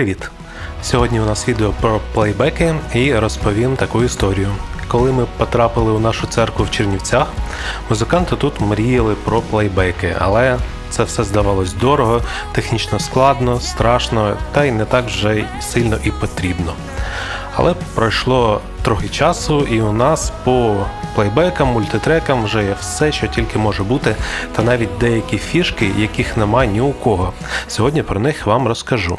Привіт! Сьогодні у нас відео про плейбеки і розповім таку історію. Коли ми потрапили у нашу церкву в Чернівцях, музиканти тут мріяли про плейбеки, але це все здавалось дорого, технічно складно, страшно та й не так вже сильно і потрібно. Але пройшло трохи часу, і у нас по плейбекам, мультитрекам вже є все, що тільки може бути, та навіть деякі фішки, яких нема ні у кого. Сьогодні про них вам розкажу.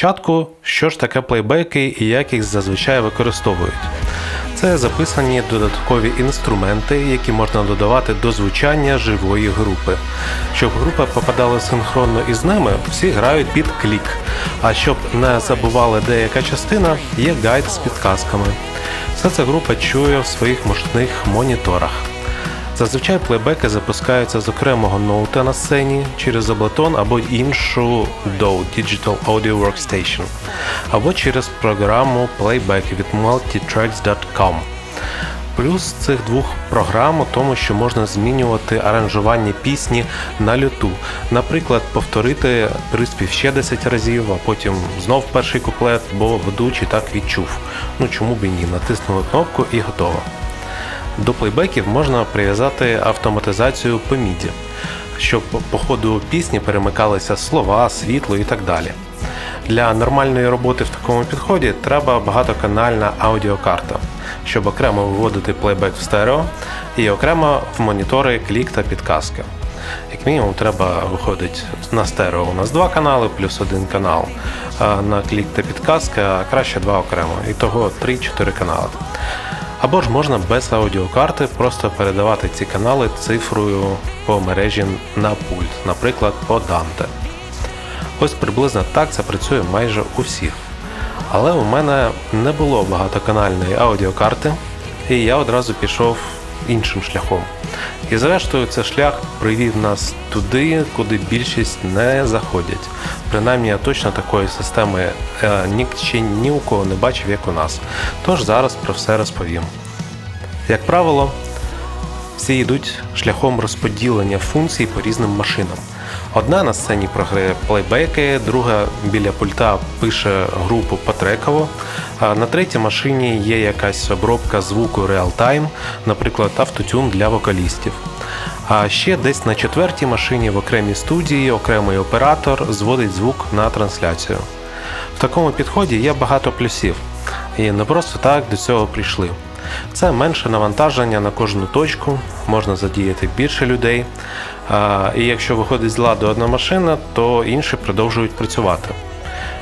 Спочатку, що ж таке плейбеки і як їх зазвичай використовують. Це записані додаткові інструменти, які можна додавати до звучання живої групи. Щоб група попадала синхронно із ними, всі грають під клік. А щоб не забували деяка частина, є гайд з підказками. Все це група чує в своїх мощних моніторах. Зазвичай плейбеки запускаються з окремого ноута на сцені через Ableton або іншу DAW Digital Audio Workstation, або через програму Playback від multitracks.com. Плюс цих двох програм у тому, що можна змінювати аранжування пісні на люту. Наприклад, повторити приспів ще 10 разів, а потім знов перший куплет, бо ведучий так відчув. Ну чому б і ні, натиснули кнопку і готово. До плейбеків можна прив'язати автоматизацію по міді, щоб по ходу пісні перемикалися слова, світло і так далі. Для нормальної роботи в такому підході треба багатоканальна аудіокарта, щоб окремо виводити плейбек в стерео і окремо в монітори клік та підказки. Як мінімум, треба виходить на стерео у нас два канали плюс один канал, на клік та підказки, а краще два окремо. І того 3-4 канали. Або ж можна без аудіокарти просто передавати ці канали цифрою по мережі на пульт, наприклад, по Dante. Ось приблизно так це працює майже у всіх. Але у мене не було багатоканальної аудіокарти, і я одразу пішов іншим шляхом. І зрештою, цей шлях привів нас туди, куди більшість не заходять. Принаймні, я точно такої системи е, ні, ще ні у кого не бачив, як у нас. Тож зараз про все розповім. Як правило, всі йдуть шляхом розподілення функцій по різним машинам. Одна на сцені програє плейбеки, друга біля пульта пише групу потреково, на третій машині є якась обробка звуку реал-тайм, наприклад, автотюн для вокалістів. А ще десь на четвертій машині в окремій студії окремий оператор зводить звук на трансляцію. В такому підході є багато плюсів, і не просто так до цього прийшли. Це менше навантаження на кожну точку, можна задіяти більше людей. І якщо виходить з ладу одна машина, то інші продовжують працювати.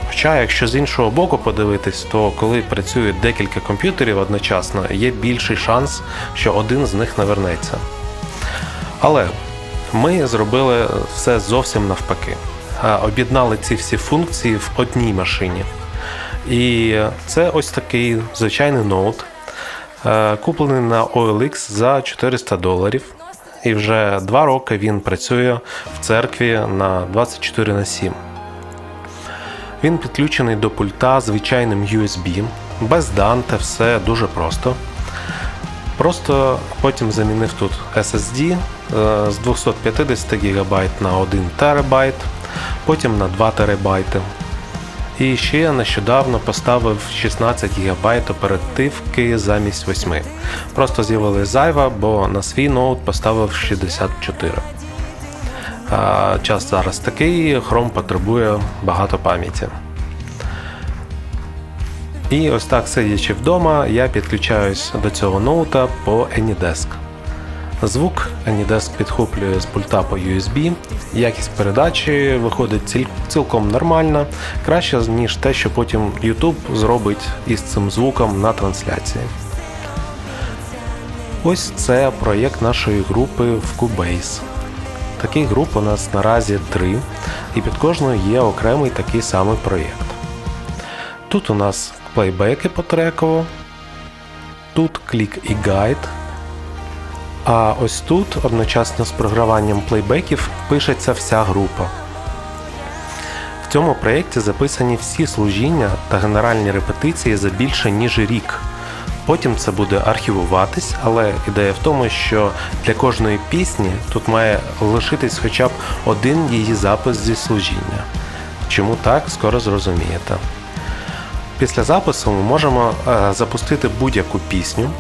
Хоча, якщо з іншого боку подивитись, то коли працюють декілька комп'ютерів одночасно, є більший шанс, що один з них навернеться. Але ми зробили все зовсім навпаки. Об'єднали ці всі функції в одній машині. І це ось такий звичайний ноут, куплений на OLX за 400 доларів. І вже два роки він працює в церкві на 24 на 7. Він підключений до пульта звичайним USB, без Dante, все дуже просто. Просто потім замінив тут SSD е, з 250 ГБ на 1 ТБ, потім на 2 ТБ. І ще я нещодавно поставив 16 ГБ оперативки замість 8. Просто з'явилась зайва, бо на свій ноут поставив 64. Час зараз такий, Chrome потребує багато пам'яті. І ось так, сидячи вдома, я підключаюсь до цього ноута по AnyDesk. Звук AnyDesk підхоплює з пульта по USB, якість передачі виходить ціл- цілком нормальна, краще, ніж те, що потім YouTube зробить із цим звуком на трансляції. Ось це проєкт нашої групи в Cubase. Таких груп у нас наразі три, і під кожною є окремий такий самий проєкт. Тут у нас плейбеки потреково, тут клік і гайд. А ось тут одночасно з програванням плейбеків пишеться вся група. В цьому проєкті записані всі служіння та генеральні репетиції за більше ніж рік. Потім це буде архівуватись, але ідея в тому, що для кожної пісні тут має лишитись хоча б один її запис зі служіння. Чому так, скоро зрозумієте. Після запису ми можемо е, запустити будь-яку пісню.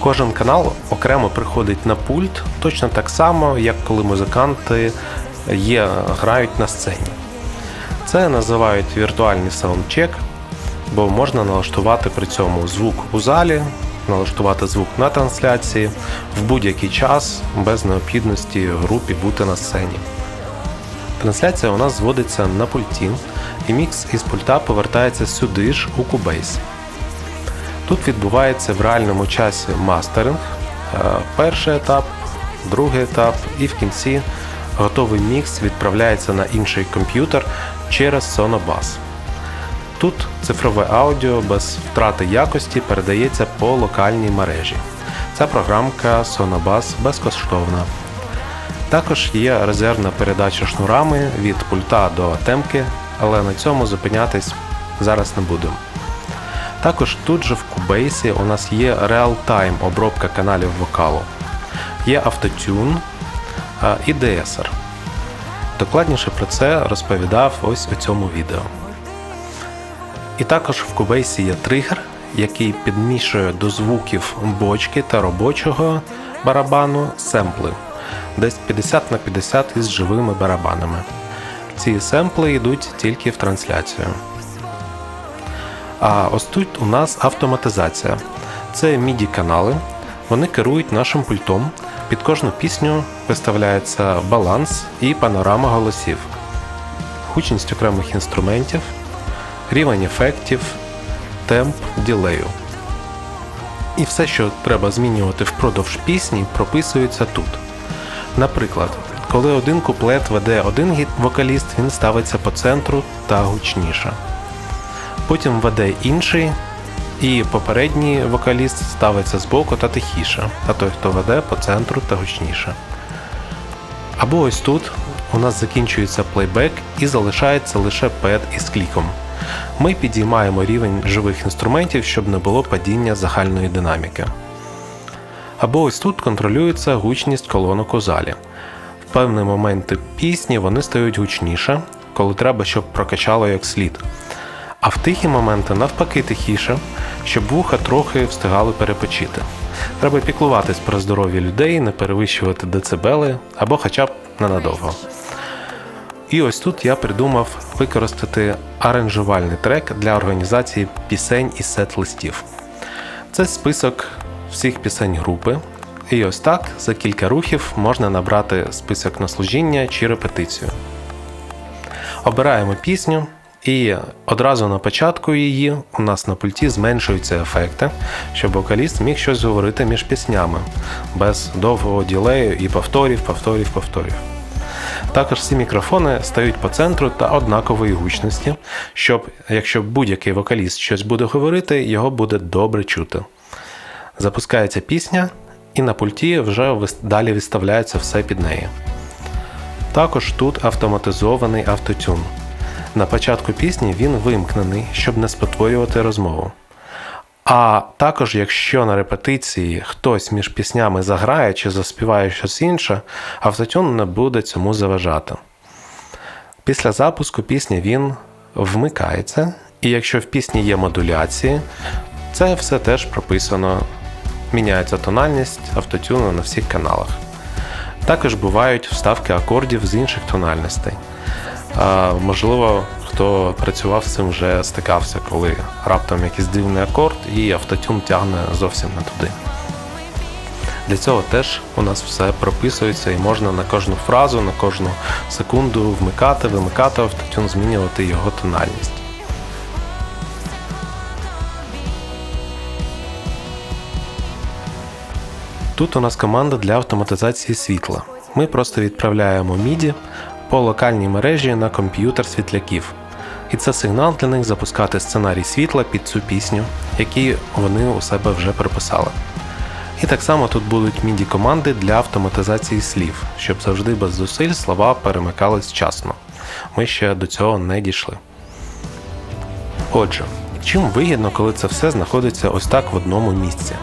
Кожен канал окремо приходить на пульт, точно так само, як коли музиканти є, грають на сцені. Це називають віртуальний саундчек, бо можна налаштувати при цьому звук у залі, налаштувати звук на трансляції в будь-який час без необхідності групі бути на сцені. Трансляція у нас зводиться на пульті, і мікс із пульта повертається сюди ж у Cubase. Тут відбувається в реальному часі мастеринг, е, перший етап, другий етап, і в кінці готовий мікс відправляється на інший комп'ютер через Sonobus. Тут цифрове аудіо без втрати якості передається по локальній мережі. Ця програмка Sonobus безкоштовна. Також є резервна передача шнурами від пульта до темки, але на цьому зупинятись зараз не будемо. Також тут же в Cubase у нас є реал-тайм обробка каналів вокалу, є автотюн і DSR. Докладніше про це розповідав ось у цьому відео. І також в Cubase є тригер, який підмішує до звуків бочки та робочого барабану семпли, десь 50 на 50 із живими барабанами. Ці семпли йдуть тільки в трансляцію. А ось тут у нас автоматизація. Це MIDI канали. Вони керують нашим пультом. Під кожну пісню виставляється баланс і панорама голосів, гучність окремих інструментів, рівень ефектів, темп ділею. І все, що треба змінювати впродовж пісні, прописується тут. Наприклад, коли один куплет веде один вокаліст, він ставиться по центру та гучніше. Потім веде інший, і попередній вокаліст ставиться збоку та тихіше, а той, хто веде по центру та гучніше. Або ось тут у нас закінчується плейбек і залишається лише пед із кліком. Ми підіймаємо рівень живих інструментів, щоб не було падіння загальної динаміки. Або ось тут контролюється гучність колонок у залі. В певні моменти пісні вони стають гучніше, коли треба, щоб прокачало як слід. А в тихі моменти навпаки тихіше, щоб вуха трохи встигали перепочити. Треба піклуватись про здоров'я людей, не перевищувати децибели або хоча б ненадовго. І ось тут я придумав використати аранжувальний трек для організації пісень і сет-листів. Це список всіх пісень групи. І ось так за кілька рухів можна набрати список на служіння чи репетицію. Обираємо пісню, і одразу на початку її у нас на пульті зменшуються ефекти, щоб вокаліст міг щось говорити між піснями без довгого ділею і повторів, повторів, повторів. Також всі мікрофони стають по центру та однакової гучності, щоб, якщо будь-який вокаліст щось буде говорити, його буде добре чути. Запускається пісня, і на пульті вже далі виставляється все під неї. Також тут автоматизований автотюн. На початку пісні він вимкнений, щоб не спотворювати розмову. А також, якщо на репетиції хтось між піснями заграє чи заспіває щось інше, автотюн не буде цьому заважати. Після запуску пісні він вмикається, і якщо в пісні є модуляції, це все теж прописано. Міняється тональність автотюну на всіх каналах. Також бувають вставки акордів з інших тональностей. Можливо, хто працював з цим вже стикався, коли раптом якийсь дивний акорд і автотюн тягне зовсім не туди. Для цього теж у нас все прописується і можна на кожну фразу, на кожну секунду вмикати, вимикати автотюн, змінювати його тональність. Тут у нас команда для автоматизації світла. Ми просто відправляємо MIDI по локальній мережі на комп'ютер світляків. І це сигнал для них запускати сценарій світла під цю пісню, який вони у себе вже прописали. І так само тут будуть MIDI команди для автоматизації слів, щоб завжди без зусиль слова перемикались вчасно. ми ще до цього не дійшли. Отже, чим вигідно, коли це все знаходиться ось так в одному місці?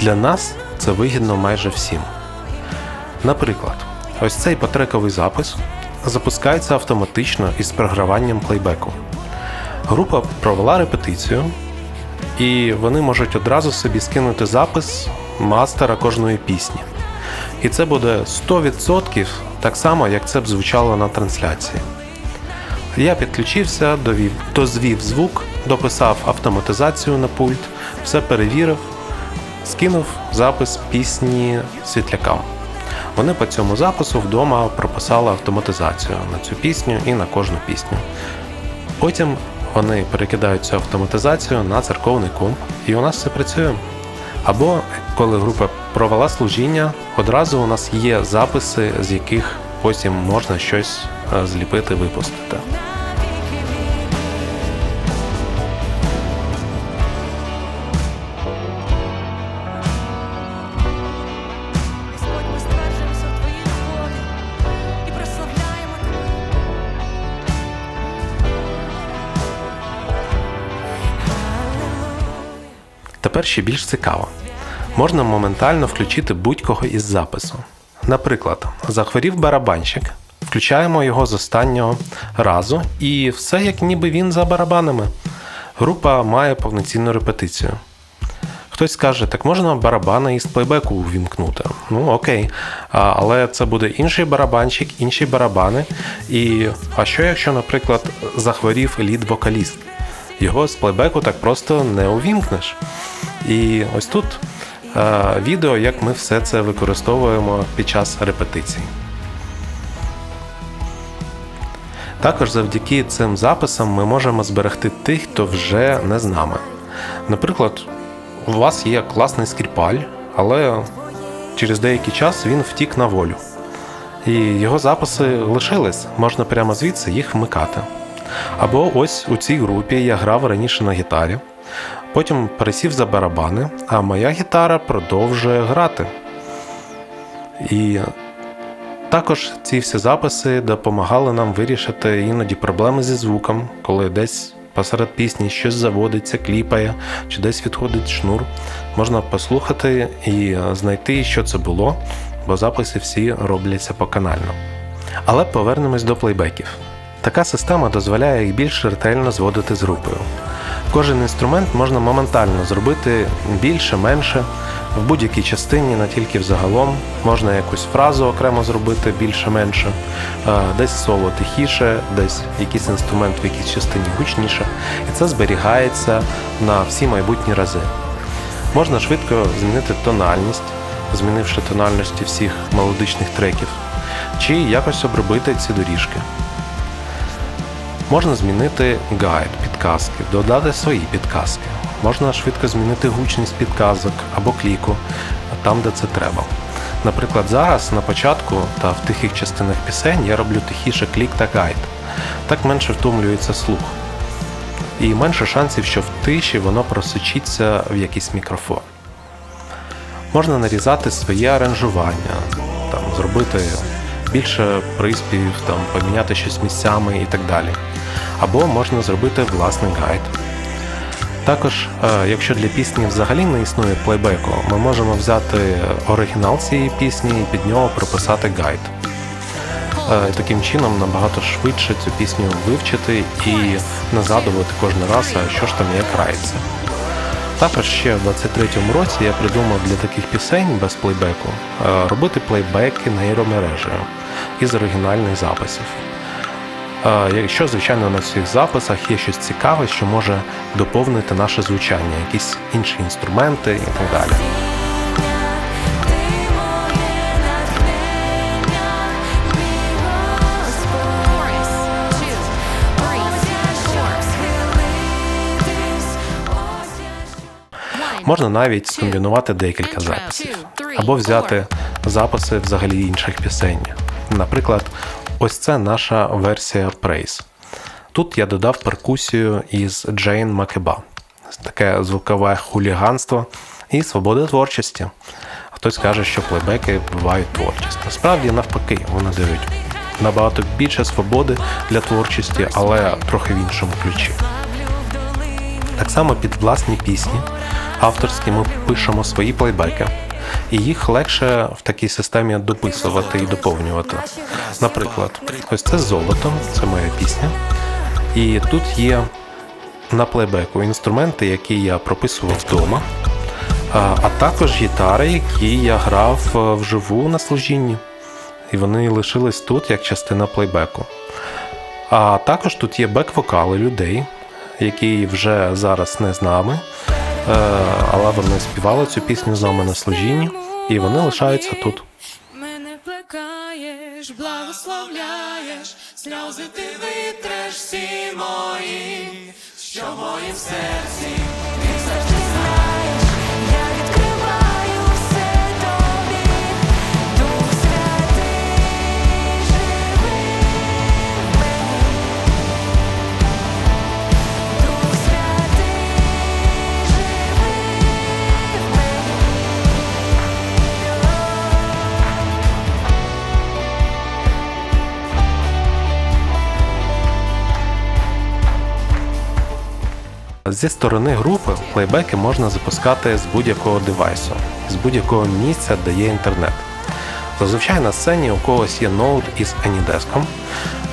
Для нас це вигідно майже всім. Наприклад, ось цей потрековий запис запускається автоматично із програванням плейбеку. Група провела репетицію, і вони можуть одразу собі скинути запис мастера кожної пісні. І це буде 100% так само, як це б звучало на трансляції. Я підключився, довів, дозвів звук, дописав автоматизацію на пульт, все перевірив, скинув запис пісні світлякам. Вони по цьому запису вдома прописали автоматизацію на цю пісню і на кожну пісню. Потім вони перекидають цю автоматизацію на церковний комп, і у нас все працює. Або коли група провела служіння, одразу у нас є записи, з яких потім можна щось е, зліпити, випустити. Тепер ще більш цікаво. Можна моментально включити будь-кого із запису. Наприклад, захворів барабанщик, включаємо його з останнього разу, і все як ніби він за барабанами. Група має повноцінну репетицію. Хтось скаже, так можна барабани із плейбеку увімкнути. Ну окей. Але це буде інший барабанщик, інші барабани. І а що якщо, наприклад, захворів лід-вокаліст? Його з плейбеку так просто не увімкнеш. І ось тут е, відео, як ми все це використовуємо під час репетицій. Також завдяки цим записам ми можемо зберегти тих, хто вже не з нами. Наприклад, у вас є класний скріпаль, але через деякий час він втік на волю. І його записи лишились, можна прямо звідси їх вмикати. Або ось у цій групі я грав раніше на гітарі, потім пересів за барабани, а моя гітара продовжує грати. І також ці всі записи допомагали нам вирішити іноді проблеми зі звуком, коли десь посеред пісні щось заводиться, кліпає, чи десь відходить шнур. Можна послухати і знайти, що це було, бо записи всі робляться поканально. Але повернемось до плейбеків. Така система дозволяє їх більш ретельно зводити з групою. Кожен інструмент можна моментально зробити більше-менше в будь-якій частині, не тільки взагалом. Можна якусь фразу окремо зробити більше-менше, е, десь соло тихіше, десь якийсь інструмент в якійсь частині гучніше. І це зберігається на всі майбутні рази. Можна швидко змінити тональність, змінивши тональності всіх мелодичних треків, чи якось обробити ці доріжки. Можна змінити гайд, підказки, додати свої підказки. Можна швидко змінити гучність підказок або кліку там, де це треба. Наприклад, зараз на початку та в тихих частинах пісень я роблю тихіше клік та гайд. Так менше втомлюється слух. І менше шансів, що в тиші воно просочиться в якийсь мікрофон. Можна нарізати своє аранжування, там, зробити більше приспівів, там, поміняти щось місцями і так далі. Або можна зробити власний гайд. Також, е, якщо для пісні взагалі не існує плейбеку, ми можемо взяти оригінал цієї пісні і під нього прописати гайд. Е, Таким чином набагато швидше цю пісню вивчити і не згадувати кожен раз, що ж там як грається. Також ще в 23-му році я придумав для таких пісень без плейбеку е, робити плейбеки нейромережею із оригінальних записів. Е, Якщо, звичайно, на цих записах є щось цікаве, що може доповнити наше звучання, якісь інші інструменти і так далі. Можна навіть скомбінувати декілька записів, або взяти записи взагалі інших пісень. Наприклад, ось це наша версія Praise. Тут я додав перкусію із Джейн Макеба. Таке звукове хуліганство і свобода творчості. Хтось каже, що плейбеки бувають творчість. Насправді навпаки, вони дають набагато більше свободи для творчості, але трохи в іншому ключі. Так само під власні пісні авторські ми пишемо свої плейбеки, і їх легше в такій системі дописувати і доповнювати. Наприклад, ось це золото, це моя пісня. І тут є на плейбеку інструменти, які я прописував вдома, а, також гітари, які я грав е, вживу на служінні. І вони лишились тут як частина плейбеку. А також тут є бек-вокали людей, які вже зараз не з нами, але вони співали цю пісню з нами на служінні, і вони лишаються тут. Мене плекаєш, благословляєш, сльози ти витреш всі мої, що в моїм серці. Ти завжди Зі сторони групи плейбеки можна запускати з будь-якого девайсу, з будь-якого місця, де є інтернет. Зазвичай на сцені у когось є ноут із Anydesk,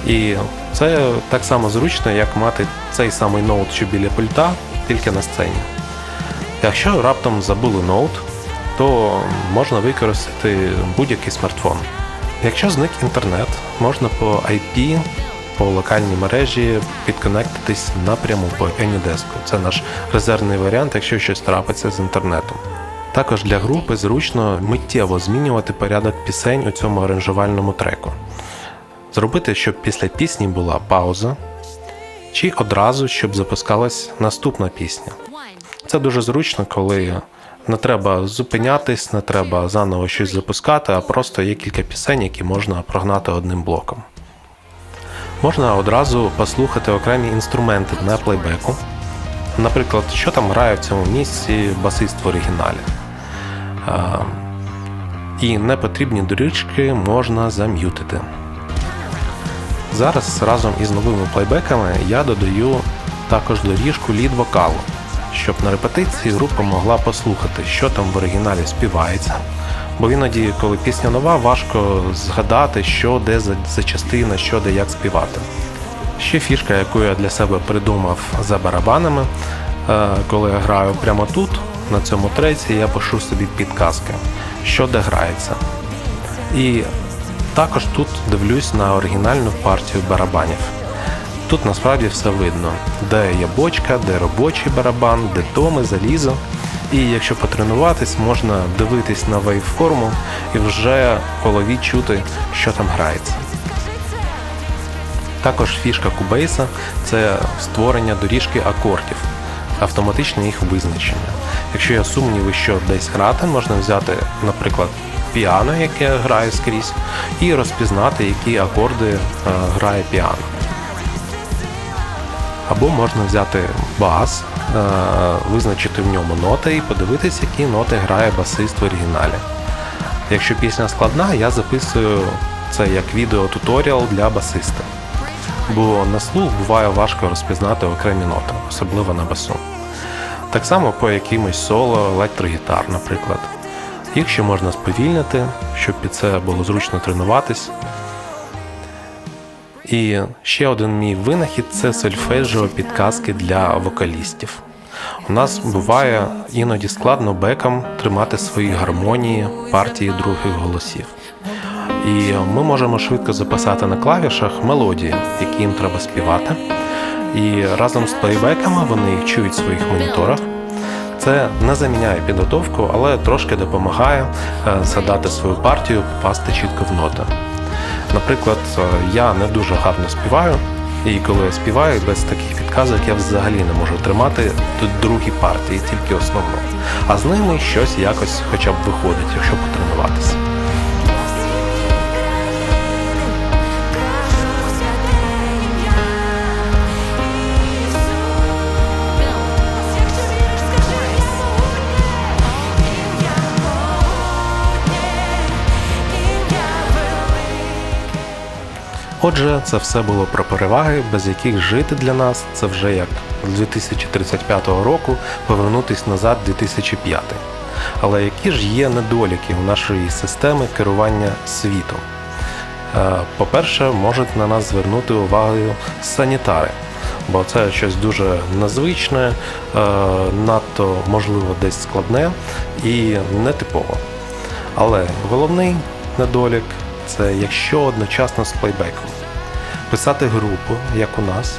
і це так само зручно, як мати цей самий ноут, що біля пульта, тільки на сцені. Якщо раптом забули ноут, то можна використати будь-який смартфон. Якщо зник інтернет, можна по IP, по локальній мережі підконектитись напряму по Anydesk. Це наш резервний варіант, якщо щось трапиться з інтернетом. Також для групи зручно миттєво змінювати порядок пісень у цьому аранжувальному треку. Зробити, щоб після пісні була пауза, чи одразу, щоб запускалась наступна пісня. Це дуже зручно, коли не треба зупинятись, не треба заново щось запускати, а просто є кілька пісень, які можна прогнати одним блоком. Можна одразу послухати окремі інструменти на плейбеку. Наприклад, що там грає в цьому місці басист в оригіналі. І непотрібні доріжки можна зам'ютити. Зараз разом із новими плейбеками я додаю також доріжку лід вокалу, щоб на репетиції група могла послухати, що там в оригіналі співається. Бо іноді, коли пісня нова, важко згадати, що де за, частина, що де як співати. Ще фішка, яку я для себе придумав за барабанами, е, коли я граю прямо тут, на цьому треці, я пишу собі підказки, що де грається. І також тут дивлюсь на оригінальну партію барабанів. Тут насправді все видно, де є бочка, де робочий барабан, де томи, залізо. І якщо потренуватись, можна дивитись на вейвформу і вже в голові чути, що там грається. Також фішка Cubase – це створення доріжки акордів, автоматичне їх визначення. Якщо є сумніви, що десь грати, можна взяти, наприклад, піано, яке грає скрізь, і розпізнати, які акорди е, грає піано. Або можна взяти бас, е, визначити в ньому ноти і подивитись, які ноти грає басист в оригіналі. Якщо пісня складна, я записую це як відеотуторіал для басиста. Бо на слух буває важко розпізнати окремі ноти, особливо на басу. Так само по якимось соло електрогітар, наприклад. Їх ще можна сповільнити, щоб під це було зручно тренуватись. І ще один мій винахід це сольфеджіо підказки для вокалістів. У нас буває іноді складно бекам тримати свої гармонії, партії других голосів. І ми можемо швидко записати на клавішах мелодії, які їм треба співати. І разом з плейбеками вони їх чують в своїх моніторах. Це не заміняє підготовку, але трошки допомагає е, згадати свою партію, попасти чітко в ноти. Наприклад, е, я не дуже гарно співаю, і коли я співаю без таких підказок, я взагалі не можу тримати другі партії, тільки основну. А з ними щось якось хоча б виходить, якщо потренуватися. Отже, це все було про переваги, без яких жити для нас це вже як з 2035 року повернутись назад 2005. Але які ж є недоліки у нашої системи керування світом? Е, По-перше, можуть на нас звернути увагу санітари, бо це щось дуже незвичне, е, надто можливо десь складне і нетипово. Але головний недолік це якщо одночасно з плейбеком писати групу, як у нас,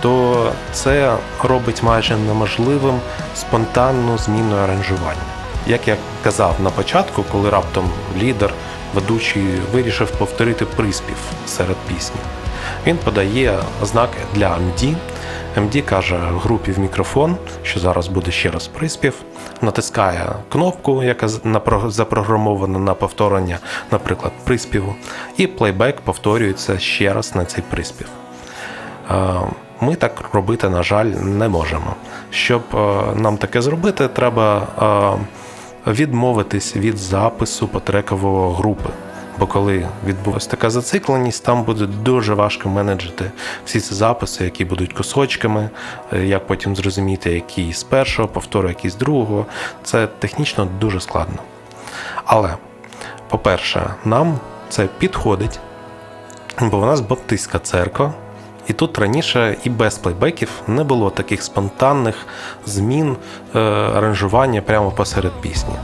то це робить майже неможливим спонтанну зміну аранжування. Як я казав на початку, коли раптом лідер, ведучий вирішив повторити приспів серед пісні. Він подає знаки для MD. MD каже групі в мікрофон, що зараз буде ще раз приспів, натискає кнопку, яка запрограмована на повторення, наприклад, приспіву, і плейбек повторюється ще раз на цей приспів. Е, Ми так робити, на жаль, не можемо. Щоб е, нам таке зробити, треба е, відмовитись від запису потрекового групи. Бо коли відбулася така зацикленість, там буде дуже важко менеджити всі ці записи, які будуть кусочками, е, як потім зрозуміти, який з першого, повтору, який з другого. Це технічно дуже складно. Але, по-перше, нам це підходить, бо у нас баптистська церква, і тут раніше і без плейбеків не було таких спонтанних змін е, аранжування прямо посеред пісні.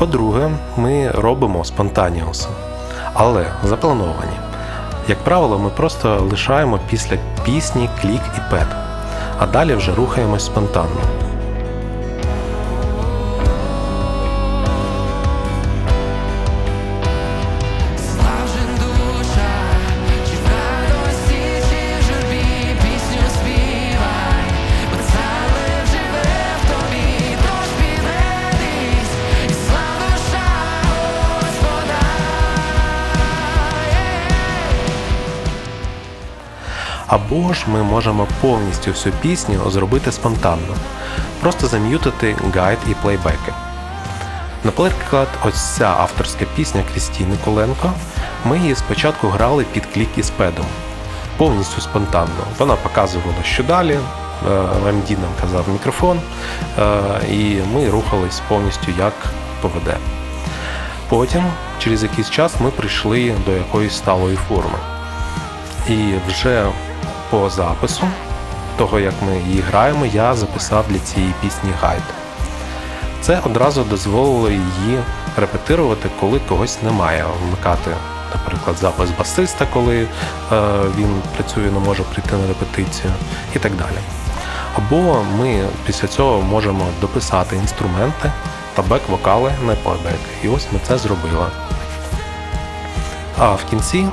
По-друге, ми робимо спонтаніуси, але заплановані. Як правило, ми просто лишаємо після пісні клік і пет, а далі вже рухаємось спонтанно. Або ж ми можемо повністю всю пісню зробити спонтанно, просто зам'ютити гайд і плейбеки. Наприклад, ось ця авторська пісня Крістіни Коленко. Ми її спочатку грали під клік із педом. Повністю спонтанно. Вона показувала, що далі. е, МД нам казав мікрофон, е, і ми рухались повністю як поведе. Потім, через якийсь час, ми прийшли до якоїсь сталої форми. І вже по запису того, як ми її граємо, я записав для цієї пісні гайд. Це одразу дозволило її репетирувати, коли когось немає, вмикати, наприклад, запис басиста, коли е, він працює, не може прийти на репетицію, і так далі. Або ми після цього можемо дописати інструменти та бек-вокали на плейбек. І ось ми це зробили. А в кінці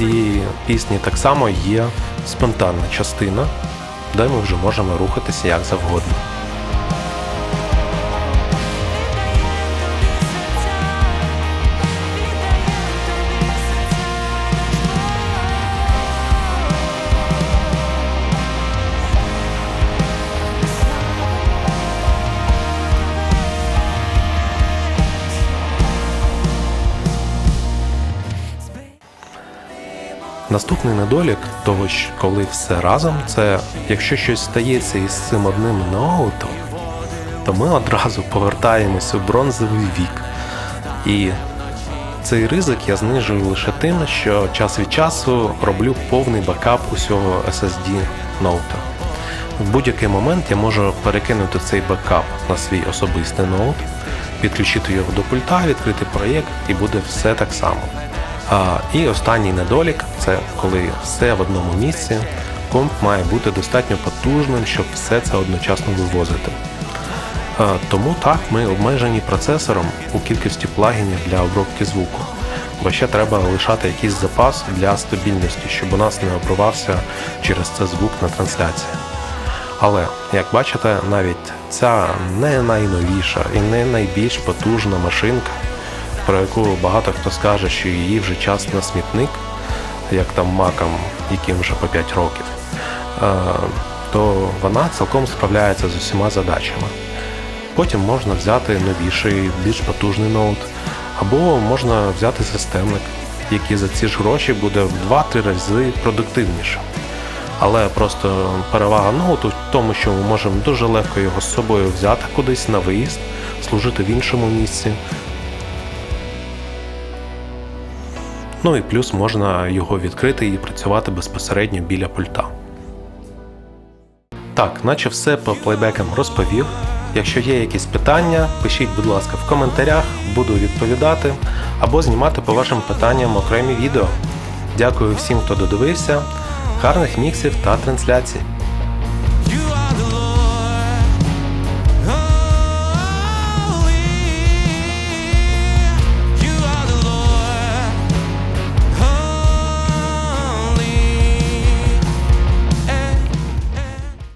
цієї пісні так само є спонтанна частина, де ми вже можемо рухатися як завгодно. Наступний недолік того, що коли все разом, це якщо щось стається із цим одним ноутом, то ми одразу повертаємось у бронзовий вік. І цей ризик я знижую лише тим, що час від часу роблю повний бакап усього SSD ноута. В будь-який момент я можу перекинути цей бекап на свій особистий ноут, підключити його до пульта, відкрити проєкт і буде все так само. І останній недолік це коли все в одному місці. Комп має бути достатньо потужним, щоб все це одночасно вивозити. Тому так ми обмежені процесором у кількості плагінів для обробки звуку, бо ще треба лишати якийсь запас для стабільності, щоб у нас не обривався через це звук на трансляції. Але, як бачите, навіть ця не найновіша і не найбільш потужна машинка, про яку багато хто скаже, що її вже час на смітник, як там макам, яким вже по 5 років, е, то вона цілком справляється з усіма задачами. Потім можна взяти новіший, більш потужний ноут, або можна взяти системник. який за ці ж гроші буде в 2-3 рази продуктивнішим. Але просто перевага ноуту в тому, що ми можемо дуже легко його з собою взяти кудись на виїзд, служити в іншому місці. Ну і плюс можна його відкрити і працювати безпосередньо біля пульта. Так, наче все по плейбекам розповів. Якщо є якісь питання, пишіть, будь ласка, в коментарях, буду відповідати або знімати по вашим питанням окремі відео. Дякую всім, хто додивився. Гарних міксів та трансляцій.